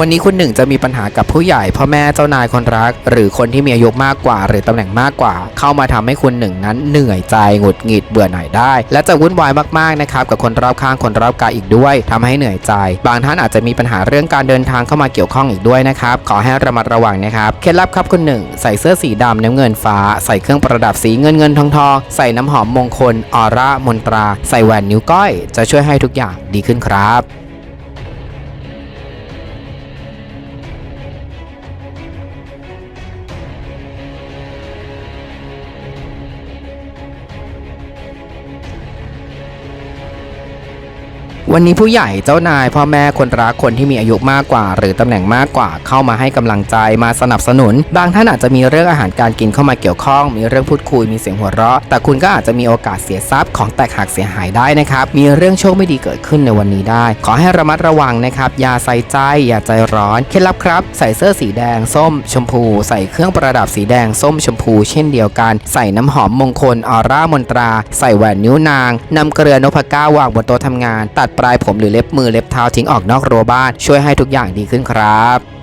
วันนี้คุณหนึ่งจะมีปัญหากับผู้ใหญ่พ่อแม่เจ้านายคนรัก หรือคนที่มีอายุมากกว่า หรือตำแหน่งมากกว่า เข้ามาทำให้คุณหนึ่งนั้นเหนื่อยใจหงุดหงิดเบื่อหน่ายได้ และจะวุ่นวายมากๆนะครับกับคนรอบข้างคนรอบกายอีกด้วยทำให้เหนื่อยใจ บางท่านอาจจะมีปัญหาเรื่องการเดินทางเข้ามาเกี่ยวข้องอีกด้วยนะครับขอให้ระมัดระวังนะครับเคล็ดลับครับคุณหนึ่งใส่เสื้อสีดำน้ำเงินฟ้า ใส่เครื่องประดับสีเงินเงินทองทองใส่น้ำหอมมงคลออร่ามนตรา ใส่แหวนนิ้วก้อย จะช่วยให้ทุกอย่างดีขึ้นครับ วันนี้ผู้ใหญ่เจ้านายพ่อแม่คนรักคนที่มีอายุมากกว่า หรือตำแหน่งมากกว่าเข้ามาให้กำลังใจมาสนับสนุน บางท่านอาจจะมีเรื่องอาหารการกินเข้ามาเกี่ยวข้อง มีเรื่องพูดคุยมีเสียงหัวเราะ แต่คุณก็อาจจะมีโอกาสเสียทรัพย์ของแตกหักเสียหายได้นะครับมีเรื่องโชคไม่ดีเกิดขึ้นในวันนี้ได้ ขอให้ระมัดระวังนะครับอย่าใส่ใจอย่าใจร้อนเคล็ดลับครับ ใส่เสื้อสีแดง ส้ม ชมพู ใส่เครื่องประดับสีแดงส้มชมพู เช่นเดียวกัน ใส่น้ำหอมมงคลออร่ามนตรา ใส่แหวนนิ้วนางนำเกลือนพก้าวางบนโต๊ะทำงาน ตัดปลายผมหรือเล็บมือเล็บเท้าทิ้งออกนอกรั้วบ้าน ช่วยให้ทุกอย่างดีขึ้นครับ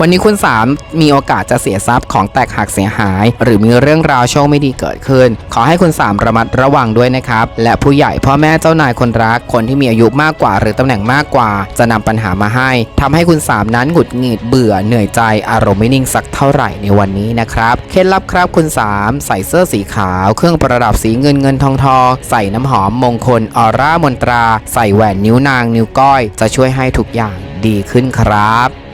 วันนี้คุณ3มีโอกาสจะเสียทรัพย์ของแตกหักเสียหาย หรือมีเรื่องราวโชคไม่ดีเกิดขึ้น ขอให้คุณ3ระมัดระวังด้วยนะครับ และผู้ใหญ่พ่อแม่เจ้านายคนรัก คนที่มีอายุมากกว่า หรือตำแหน่งมากกว่า จะนำปัญหามาให้ทำให้คุณ3นั้นหงุดหงิดเบื่อเหนื่อยใจอารมณ์ไม่นิ่งสักเท่าไหร่ในวันนี้นะครับเคล็ดลับครับคุณ3ใส่เสื้อสีขาว เครื่องประดับสีเงินเงินทองทองใส่น้ำหอมมงคลออร่ามนตรา ใส่แหวนนิ้วนางนิ้วก้อย จะช่วยให้ทุกอย่างดีขึ้นครับ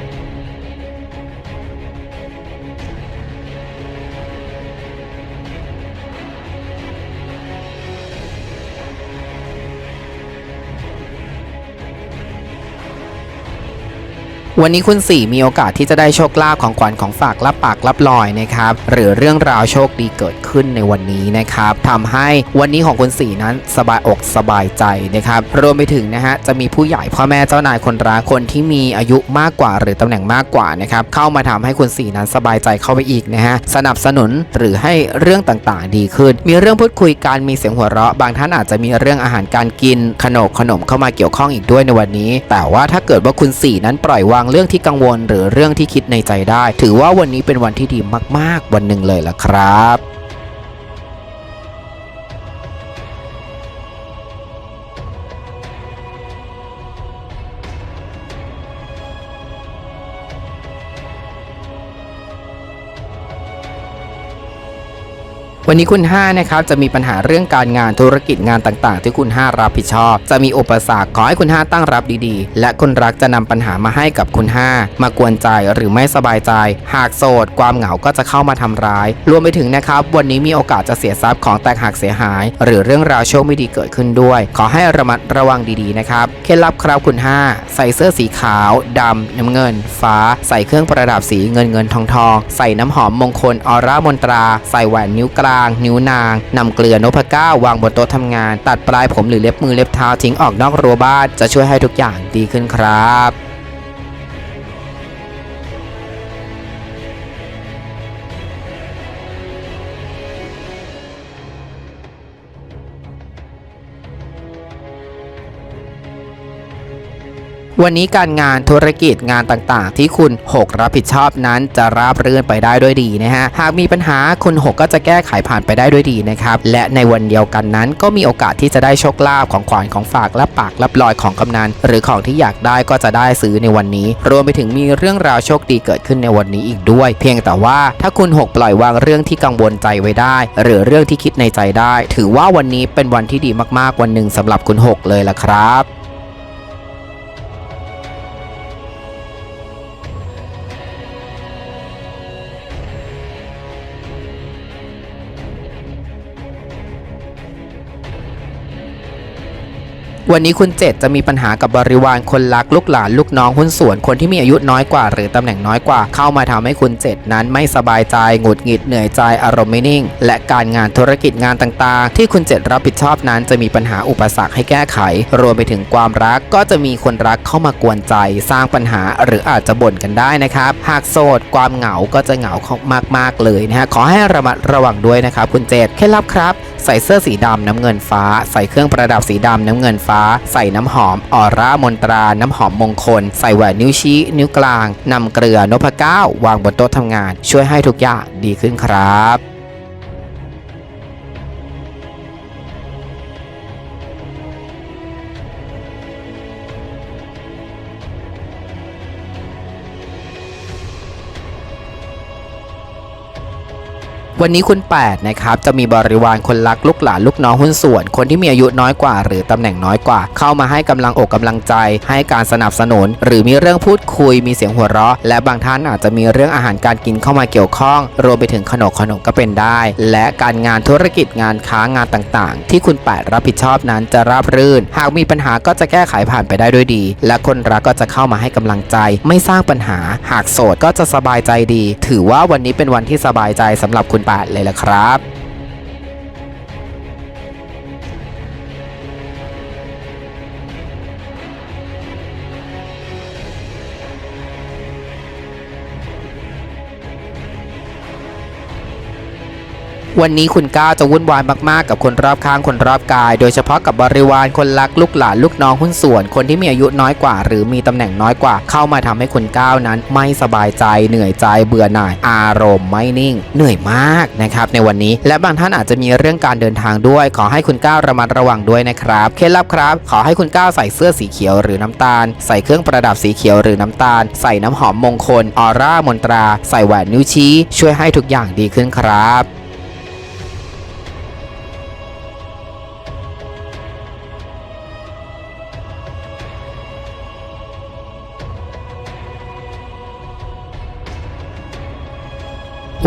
วันนี้คุณสี่มีโอกาสที่จะได้โชคลาภของขวัญของฝากรับปากรับลอยนะครับหรือเรื่องราวโชคดีเกิดขึ้นในวันนี้นะครับทำให้วันนี้ของคุณสี่นั้นสบายอกสบายใจนะครับรวมไปถึงนะฮะจะมีผู้ใหญ่พ่อแม่เจ้านายคนรักคนที่มีอายุมากกว่า หรือตำแหน่งมากกว่านะครับเข้ามาทำให้คุณสี่นั้นสบายใจเข้าไปอีกนะฮะสนับสนุนหรือให้เรื่องต่างๆ ดีขึ้น มีเรื่องพูดคุยกันมีเสียงหัวเราะ บางท่านอาจจะมีเรื่องอาหารการกินขนมขนมเข้ามาเกี่ยวข้องอีกด้วยในวันนี้ แต่ว่าถ้าเกิดว่าคุณสี่นั้นปล่อยวางเรื่องที่กังวลหรือเรื่องที่คิดในใจได้ ถือว่าวันนี้เป็นวันที่ดีมากๆ วันหนึ่งเลยละครับ วันนี้คุณ5นะครับจะมีปัญหาเรื่องการงานธุรกิจงานต่างๆ ที่คุณ 5 รับผิดชอบ จะมีอุปสรรคขอให้คุณ 5 ตั้งรับดีๆ และคนรักจะนำปัญหามาให้กับคุณ 5 มากวนใจหรือไม่สบายใจ หากโสด ความเหงาก็จะเข้ามาทำร้าย รวมไปถึงนะครับ วันนี้มีโอกาสจะเสียทรัพย์ของแตกหักเสียหาย หรือเรื่องราวโชคไม่ดีเกิดขึ้นด้วย ขอให้ระมัดระวังดีๆนะครับเคล็ดลับครับคุณ 5 ใส่เสื้อสีขาวดำน้ำเงิน ฟ้า ใส่เครื่องประดับสีเงินเงินทองทองใส่น้ำหอมมงคลออร่ามนตรา ใส่แหวนนิ้วกลางนิ้วนางนำเกลือนพก้าวางบนโต๊ะทำงาน ตัดปลายผมหรือเล็บมือเล็บเท้าทิ้งออกนอกรั้วบ้านจะช่วยให้ทุกอย่างดีขึ้นครับ วันนี้การงานธุรกิจงานต่างๆ ที่คุณ 6 รับผิดชอบนั้นจะราบรื่นไปได้ด้วยดีนะฮะหากมีปัญหาคุณ 6 ก็จะแก้ไขผ่านไปได้ด้วยดีนะครับและในวันเดียวกันนั้น ก็มีโอกาสที่จะได้โชคลาภของขวัญของฝากและปากรับลอยของกำนันหรือของที่อยากได้ก็จะได้ซื้อในวันนี้ รวมไปถึงมีเรื่องราวโชคดีเกิดขึ้นในวันนี้อีกด้วย เพียงแต่ว่าถ้าคุณ 6 ปล่อยวางเรื่องที่กังวลใจไว้ได้ หรือเรื่องที่คิดในใจได้ ถือว่าวันนี้เป็นวันที่ดีมากๆวันหนึ่งสำหรับคุณ 6 เลยล่ะครับ วันนี้คุณเจ็ดจะมีปัญหากับบริวารคนรักลูกหลานลูกน้องหุ้นส่วนคนที่มีอายุน้อยกว่า หรือตำแหน่งน้อยกว่า เข้ามาทำให้คุณเจ็ดนั้นไม่สบายใจหงุดหงิดเหนื่อยใจอารมณ์ไม่นิ่ง และการงานธุรกิจงานต่างๆ ที่คุณเจ็ดรับผิดชอบนั้นจะมีปัญหาอุปสรรคให้แก้ไข รวมไปถึงความรักก็จะมีคนรักเข้ามากวนใจ สร้างปัญหาหรืออาจจะบ่นกันได้นะครับ หากโสดความเหงาก็จะเหงามากๆเลยนะฮะขอให้ระมัดระวังด้วยนะครับคุณเจ็ดเคล็ดลับครับ ใส่เสื้อสีดำน้ำเงินฟ้า ใส่เครื่องประดับสีดำน้ำเงินฟ้า ใส่น้ำหอมออร่ามนตรา น้ำหอมมงคล ใส่แหวนนิ้วชี้ นิ้วกลางนำเกลือนพเก้าวางบนโต๊ะทำงาน ช่วยให้ทุกอย่างดีขึ้นครับ วันนี้คุณ 8 นะครับ จะมีบริวารคนรักลูกหลานลูกน้องหุ้นส่วน คนที่มีอายุน้อยกว่า หรือตำแหน่งน้อยกว่า เข้ามาให้กำลังอกกำลังใจ ให้การสนับสนุน หรือมีเรื่องพูดคุยมีเสียงหัวเราะ และบางท่านอาจจะมีเรื่องอาหารการกินเข้ามาเกี่ยวข้อง รวมไปถึงขนมขนมก็เป็นได้ และการงานธุรกิจงานค้างานต่างๆ ที่คุณ 8 รับผิดชอบนั้นจะราบรื่น หากมีปัญหาก็จะแก้ไขผ่านไปได้ด้วยดี และคนรักก็จะเข้ามาให้กำลังใจ ไม่สร้างปัญหา หากโสดก็จะสบายใจดี ถือว่าวันนี้เป็นวันที่สบายใจสำหรับคุณ8เลยละครับ วันนี้คุณก้าวจะวุ่นวายมากๆ กับคนรอบข้างคนรอบกาย โดยเฉพาะกับบริวารคนรักลูกหลานลูกน้องหุ้นส่วน คนที่มีอายุน้อยกว่า หรือมีตำแหน่งน้อยกว่า เข้ามาทำให้คุณก้าวนั้น ไม่สบายใจเหนื่อยใจเบื่อหน่าย อารมณ์ไม่นิ่ง เหนื่อยมากนะครับในวันนี้ และบางท่านอาจจะมีเรื่องการเดินทางด้วย ขอให้คุณก้าวระมัดระวังด้วยนะครับเคล็ดลับครับ ขอให้คุณก้าวใส่เสื้อสีเขียวหรือน้ำตาล ใส่เครื่องประดับสีเขียวหรือน้ำตาล ใส่น้ำหอมมงคลออร่ามนตรา ใส่แหวนนิ้วชี้ ช่วยให้ทุกอย่างดีขึ้นครับ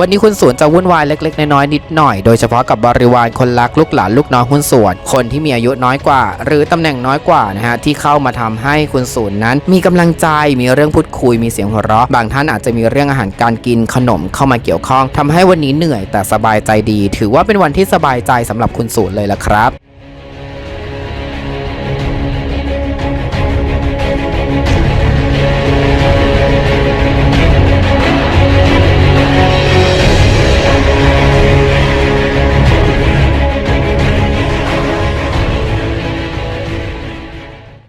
วันนี้คุณสวนจะวุ่นวายเล็กๆ น้อยๆนิดหน่อย โดยเฉพาะกับบริวารคนรักลูกหลานลูกน้องคุณส่วน คนที่มีอายุน้อยกว่า หรือตำแหน่งน้อยกว่านะฮะที่เข้ามาทำให้คุณส่วนนั้น มีกำลังใจมีเรื่องพูดคุยมีเสียงหัวเราะ บางท่านอาจจะมีเรื่องอาหารการกินขนมเข้ามาเกี่ยวข้องทำให้วันนี้เหนื่อยแต่สบายใจดี ถือว่าเป็นวันที่สบายใจสำหรับคุณส่วนเลยละครับ